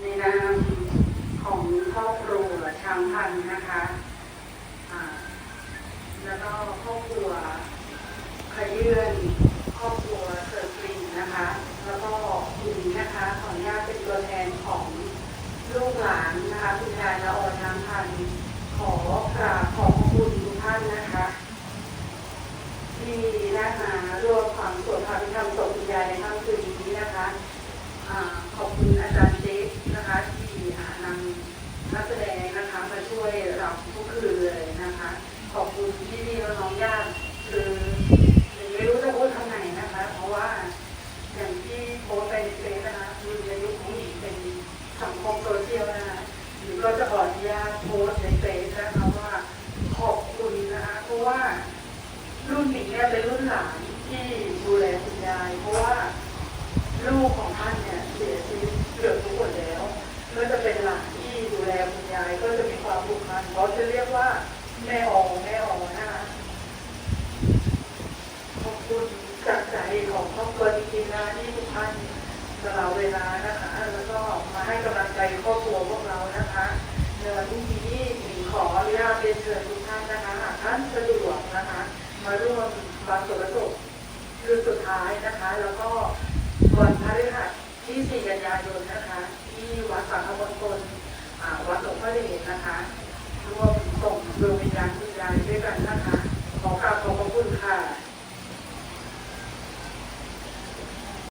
ในนามของครอบครัวช้างพันธ์นะคะแล้วก็ครอบครัวขยื่นครอบครัวเสิร์ฟกรีนนะคะ แล้วก็คุณนะคะขออนุญาตเป็นตัวแทนของลูกหลานนะคะคุณยายละออช้างพันธ์ขอกราบขอบคุณทุกท่านนะคะที่ได้มาร่วมความสวดพระพิธรรมศพคุณยายในค่ำคืนนี้นะคะอ่าขอบคุณอาจารย์เจ๊นะคะ ที่อ่านำ นักแสดงนะคะมาช่วยเราทุกคืนเลยนะคะ ขอบคุณพี่พี่ๆน้องญาติคือไม่รู้จะพูดคำไหนนะคะ เพราะว่าอย่างที่โพสไปในเฟซนะคะคือในยุคของหญิงเป็นสังคมโซเชียลนะคะหญิงก็จะขออนุญาตโพสในเฟซนะคะว่าขอบคุณนะคะเพราะว่ารุ่นหนิงเนี่ยเป็นรุ่นหลานที่ดูแลคุณยาย เพราะว่าลูกของท่านเนี่ยเสียชีวิตเกือบทุกคน เขาจะเรียกว่าแม่ออแม่ออนะคะขอบคุณจากใจของครอบครัวจริงๆนะที่ทุกท่านสละเวลานะคะ แล้วก็มาให้กำลังใจครอบครัวพวกเรานะคะในวันพรุ่นี้หญิงขออนุญาตเรียนเชิญทุกท่านนะคะหากท่านสะดวกนะคะ มาร่วมบางส่วนประสบคือสุดท้ายนะคะ แล้วก็วันพฤหัสที่4กันยายนนะคะ ที่วัดสังฆมณฑลวัดหลวงพ่อเดชนะคะ